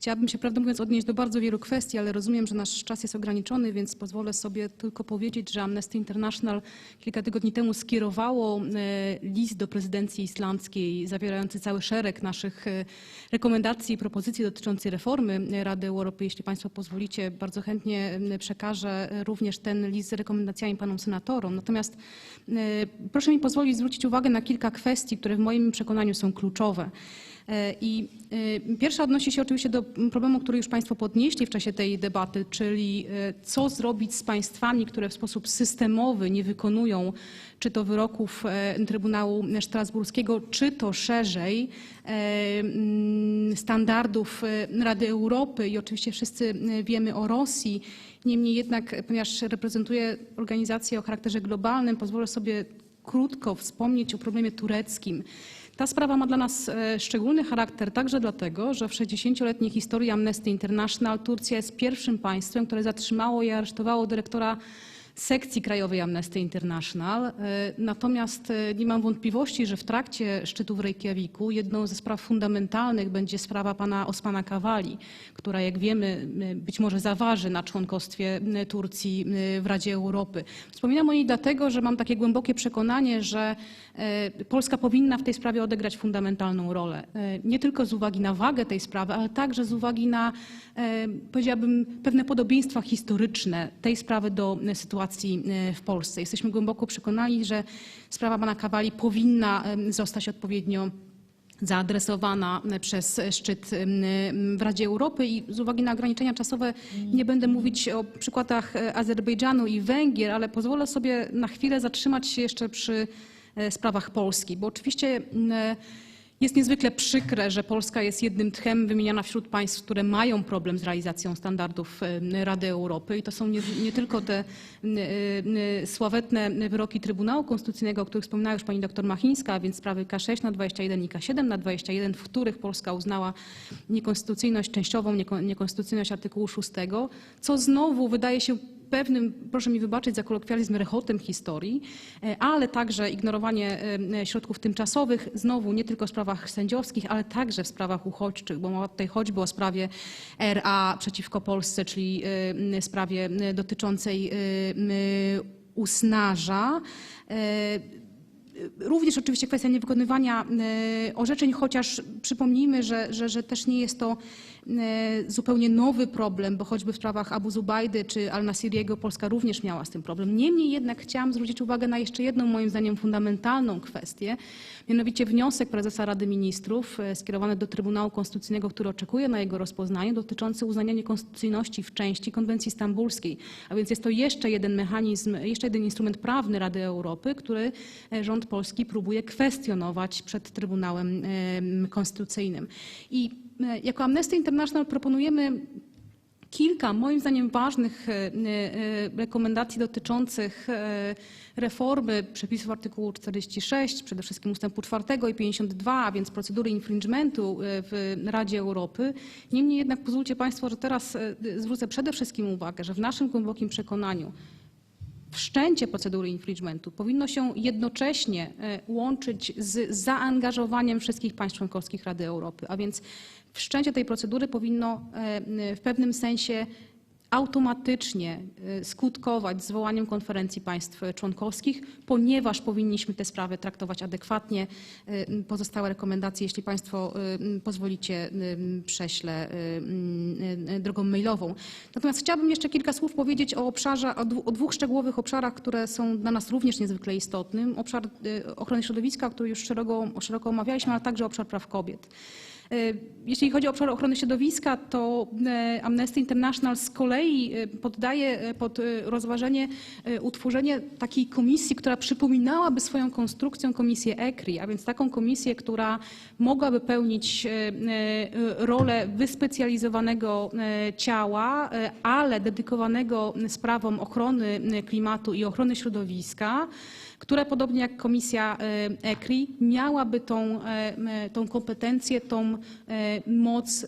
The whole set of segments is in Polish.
Chciałabym się, prawdę mówiąc, odnieść do bardzo wielu kwestii, ale rozumiem, że nasz czas jest ograniczony, więc pozwolę sobie tylko powiedzieć, że Amnesty International kilka tygodni temu skierowało e, list do prezydencji islandzkiej zawierający cały szereg naszych e, rekomendacji i propozycji dotyczących reformy Rady Europy. Jeśli Państwo pozwolicie, bardzo chętnie przekażę również ten list z rekomendacjami panom senatorom. Natomiast e, proszę mi pozwolić zwrócić uwagę na kilka kwestii, które w moim przekonaniu są kluczowe. E, I e, pierwsza odnosi się oczywiście do problemu, który już Państwo podnieśli w czasie tej debaty, czyli e, co zrobić z państwami, które w sposób systemowy nie wykonują czy to wyroków Trybunału Strasburskiego, czy to szerzej standardów Rady Europy i oczywiście wszyscy wiemy o Rosji. Niemniej jednak, ponieważ reprezentuję organizację o charakterze globalnym, pozwolę sobie krótko wspomnieć o problemie tureckim. Ta sprawa ma dla nas e, szczególny charakter także dlatego, że w 60-letniej historii Amnesty International Turcja jest pierwszym państwem, które zatrzymało i aresztowało dyrektora sekcji krajowej Amnesty International. E, Natomiast e, nie mam wątpliwości, że w trakcie szczytu w Reykjaviku jedną ze spraw fundamentalnych będzie sprawa pana Osmana Kawali, która jak wiemy być może zaważy na członkostwie Turcji w Radzie Europy. Wspominam o niej dlatego, że mam takie głębokie przekonanie, że e, Polska powinna w tej sprawie odegrać fundamentalną rolę. Nie tylko z uwagi na wagę tej sprawy, ale także z uwagi na, powiedziałabym, pewne podobieństwa historyczne tej sprawy do e, sytuacji e, w Polsce. Jesteśmy głęboko przekonani, że sprawa pana Kawali powinna e, zostać odpowiednio zaadresowana przez szczyt w Radzie Europy i z uwagi na ograniczenia czasowe nie będę mówić o przykładach e, Azerbejdżanu i Węgier, ale pozwolę sobie na chwilę zatrzymać się jeszcze przy e, sprawach Polski, bo oczywiście jest niezwykle przykre, że Polska jest jednym tchem wymieniana wśród państw, które mają problem z realizacją standardów e, Rady Europy. I to są nie, nie tylko te e, e, sławetne wyroki Trybunału Konstytucyjnego, o których wspominała już pani doktor Machińska, a więc sprawy K6 na 21 i K7 na 21, w których Polska uznała niekonstytucyjność, częściową nieko- niekonstytucyjność artykułu 6, co znowu wydaje się pewnym, proszę mi wybaczyć za kolokwializm, rechotem historii, e, ale także ignorowanie e, środków tymczasowych, znowu nie tylko w sprawach sędziowskich, ale także w sprawach uchodźczych, bo mowa tutaj choćby o sprawie RA przeciwko Polsce, czyli e, sprawie e, dotyczącej e. E, Również oczywiście kwestia niewykonywania e, orzeczeń, chociaż przypomnijmy, że, że, że też nie jest to e, zupełnie nowy problem, bo choćby w sprawach Abu Zubajdy czy Al-Nasiriego Polska również miała z tym problem. Niemniej jednak chciałam zwrócić uwagę na jeszcze jedną moim zdaniem fundamentalną kwestię, mianowicie wniosek prezesa Rady Ministrów e, skierowany do Trybunału Konstytucyjnego, który oczekuje na jego rozpoznanie, dotyczący uznania niekonstytucyjności w części konwencji stambulskiej. A więc jest to jeszcze jeden mechanizm, jeszcze jeden instrument prawny Rady Europy, który e, rząd polski próbuje kwestionować przed Trybunałem em, Konstytucyjnym. I jako Amnesty International proponujemy kilka, moim zdaniem, ważnych e, e, rekomendacji dotyczących e, reformy przepisów artykułu 46, przede wszystkim ustępu 4 i 52, a więc procedury infringementu e, w Radzie Europy. Niemniej jednak pozwólcie Państwo, że teraz e, zwrócę przede wszystkim uwagę, że w naszym głębokim przekonaniu wszczęcie procedury infringementu powinno się jednocześnie e, łączyć z zaangażowaniem wszystkich państw członkowskich Rady Europy, a więc wszczęcie tej procedury powinno e, w pewnym sensie automatycznie e, skutkować zwołaniem konferencji państw członkowskich, ponieważ powinniśmy te sprawy traktować adekwatnie. E, Pozostałe rekomendacje, jeśli Państwo pozwolicie, prześlę drogą mailową. Natomiast chciałabym jeszcze kilka słów powiedzieć o obszarze, o dwóch szczegółowych obszarach, które są dla nas również niezwykle istotnym. Obszar ochrony środowiska, który już szeroko, szeroko omawialiśmy, ale także obszar praw kobiet. E, Jeśli chodzi o obszar ochrony środowiska, to e, Amnesty International z kolei e, poddaje pod rozważenie utworzenie takiej komisji, która przypominałaby swoją konstrukcją komisję ECRI, a więc taką komisję, która mogłaby pełnić rolę wyspecjalizowanego ciała, ale dedykowanego sprawom ochrony klimatu i ochrony środowiska która podobnie jak komisja e, ECRI miałaby tą, e, tą kompetencję, tą e, moc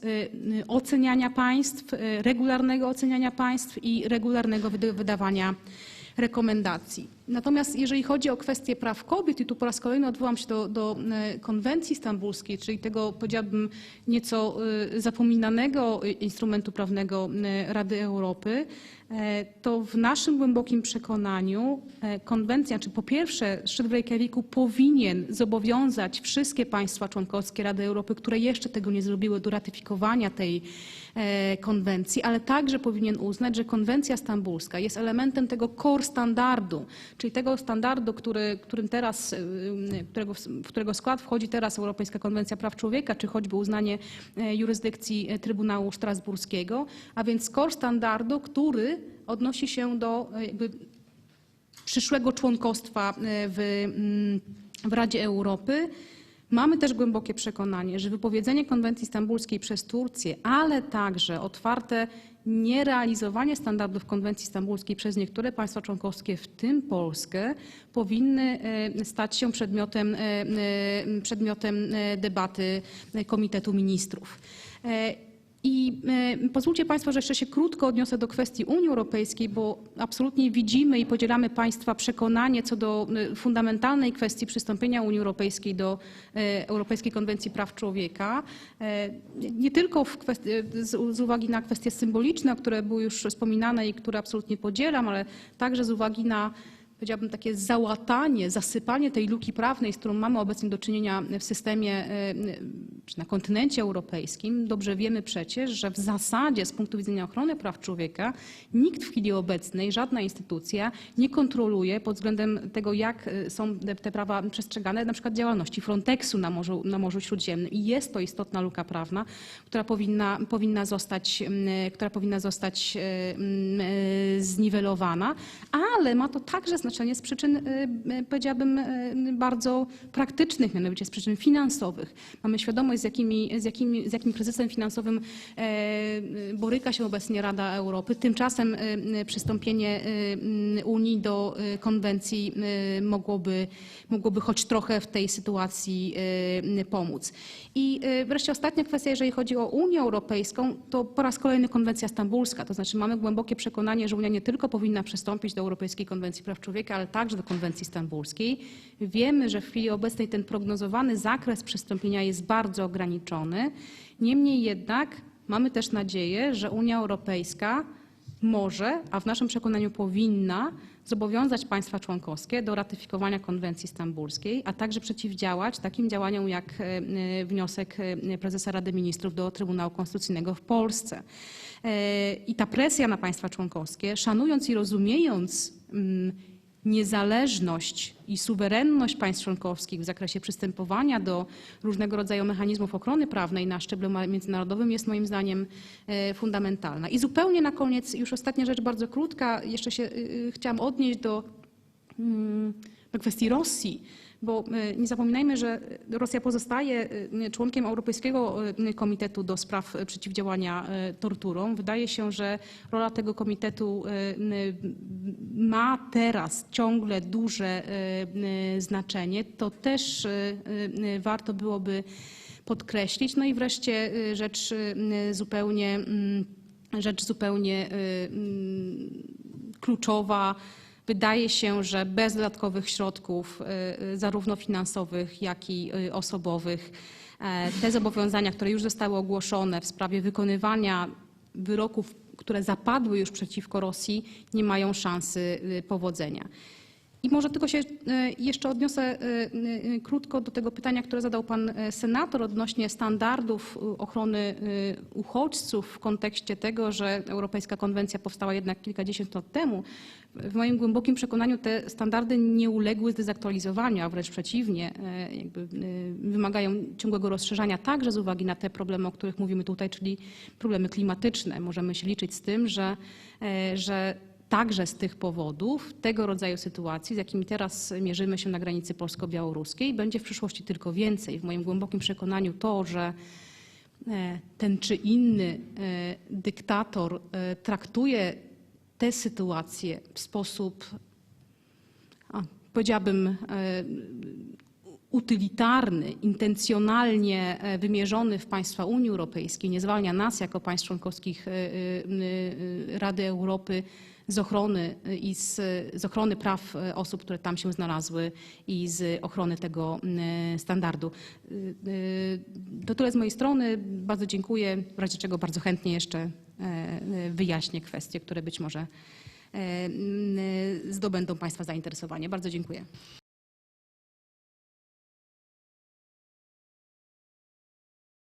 oceniania państw, regularnego oceniania państw i regularnego wyda- wydawania rekomendacji. Natomiast jeżeli chodzi o kwestię praw kobiet, i tu po raz kolejny odwołam się do, do e, konwencji stambulskiej, czyli tego, powiedziałabym, nieco e, zapominanego instrumentu prawnego e, Rady Europy, e, to w naszym głębokim przekonaniu e, konwencja, czy po pierwsze szczyt w Reykjaviku powinien zobowiązać wszystkie państwa członkowskie Rady Europy, które jeszcze tego nie zrobiły, do ratyfikowania tej e, konwencji, ale także powinien uznać, że konwencja stambulska jest elementem tego core standardu, czyli tego standardu, który, którym teraz, y, którego, w którego skład wchodzi teraz Europejska Konwencja Praw Człowieka, czy choćby uznanie e, jurysdykcji e, Trybunału Strasburskiego, a więc core standardu, który odnosi się do e, przyszłego członkostwa w, mm, w Radzie Europy. Mamy też głębokie przekonanie, że wypowiedzenie konwencji stambulskiej przez Turcję, ale także otwarte nierealizowanie standardów konwencji stambulskiej przez niektóre państwa członkowskie, w tym Polskę, powinny e, stać się przedmiotem, e, e, przedmiotem debaty Komitetu Ministrów. I e, pozwólcie Państwo, że jeszcze się krótko odniosę do kwestii Unii Europejskiej, bo absolutnie widzimy i podzielamy Państwa przekonanie co do e, fundamentalnej kwestii przystąpienia Unii Europejskiej do e, Europejskiej Konwencji Praw Człowieka. Nie tylko z, z uwagi na kwestie symboliczne, które były już wspominane i które absolutnie podzielam, ale także z uwagi na powiedziałabym, takie załatanie, zasypanie tej luki prawnej, z którą mamy obecnie do czynienia w systemie, czy na kontynencie europejskim. Dobrze wiemy przecież, że w zasadzie z punktu widzenia ochrony praw człowieka nikt w chwili obecnej, żadna instytucja nie kontroluje pod względem tego, jak e, są te prawa przestrzegane, na przykład działalności Frontexu na Morzu, na Morzu Śródziemnym. I jest to istotna luka prawna, która powinna, powinna, zostać, m, która powinna zostać e, m, e, zniwelowana, ale ma to także znaczenie z przyczyn, powiedziałabym, bardzo praktycznych, mianowicie z przyczyn finansowych. Mamy świadomość, z, jakimi, z, jakimi, z jakim kryzysem finansowym e, boryka się obecnie Rada Europy. Tymczasem e, przystąpienie e, Unii do konwencji mogłoby, mogłoby choć trochę w tej sytuacji pomóc. I wreszcie ostatnia kwestia, jeżeli chodzi o Unię Europejską, to po raz kolejny konwencja stambulska. To znaczy mamy głębokie przekonanie, że Unia nie tylko powinna przystąpić do Europejskiej Konwencji Praw Człowieka, ale także do konwencji stambulskiej. Wiemy, że w chwili obecnej ten prognozowany zakres przystąpienia jest bardzo ograniczony. Niemniej jednak mamy też nadzieję, że Unia Europejska może, a w naszym przekonaniu powinna, zobowiązać państwa członkowskie do ratyfikowania konwencji stambulskiej, a także przeciwdziałać takim działaniom jak e, e, wniosek e, prezesa Rady Ministrów do Trybunału Konstytucyjnego w Polsce. I ta presja na państwa członkowskie, szanując i rozumiejąc mm, niezależność i suwerenność państw członkowskich w zakresie przystępowania do różnego rodzaju mechanizmów ochrony prawnej na szczeblu międzynarodowym jest moim zdaniem e, fundamentalna. I zupełnie na koniec, już ostatnia rzecz, bardzo krótka, jeszcze się y, y, chciałam odnieść do, mm, do kwestii Rosji. Bo e, nie zapominajmy, że Rosja pozostaje e, członkiem Europejskiego Komitetu do Spraw Przeciwdziałania Torturom. Wydaje się, że rola tego komitetu ma teraz ciągle duże e, n- znaczenie. To też e, e, warto byłoby podkreślić. No i wreszcie e, rzecz e, zupełnie, mm, rzecz zupełnie e, mm, kluczowa. Wydaje się, że bez dodatkowych środków, zarówno finansowych, jak i osobowych, e, te zobowiązania, które już zostały ogłoszone w sprawie wykonywania wyroków, które zapadły już przeciwko Rosji, nie mają szansy y, powodzenia. I może tylko się e, jeszcze odniosę e, e, krótko do tego pytania, które zadał pan senator odnośnie standardów ochrony uchodźców w kontekście tego, że Europejska Konwencja powstała jednak kilkadziesiąt lat temu. W moim głębokim przekonaniu te standardy nie uległy zdezaktualizowaniu, a wręcz przeciwnie, wymagają ciągłego rozszerzania także z uwagi na te problemy, o których mówimy tutaj, czyli problemy klimatyczne. Możemy się liczyć z tym, że, że także z tych powodów tego rodzaju sytuacji, z jakimi teraz mierzymy się na granicy polsko-białoruskiej, będzie w przyszłości tylko więcej. W moim głębokim przekonaniu to, że e, ten czy inny e, dyktator e, traktuje te sytuacje w sposób, powiedziałabym, utylitarny, intencjonalnie wymierzony w państwa Unii Europejskiej, nie zwalnia nas jako państw członkowskich Rady Europy z ochrony i z, z ochrony praw y, osób, które tam się znalazły i z ochrony tego standardu. Y, y, To tyle z mojej strony. Bardzo dziękuję. W razie czego bardzo chętnie jeszcze e, e, wyjaśnię kwestie, które być może e, zdobędą Państwa zainteresowanie. Bardzo dziękuję.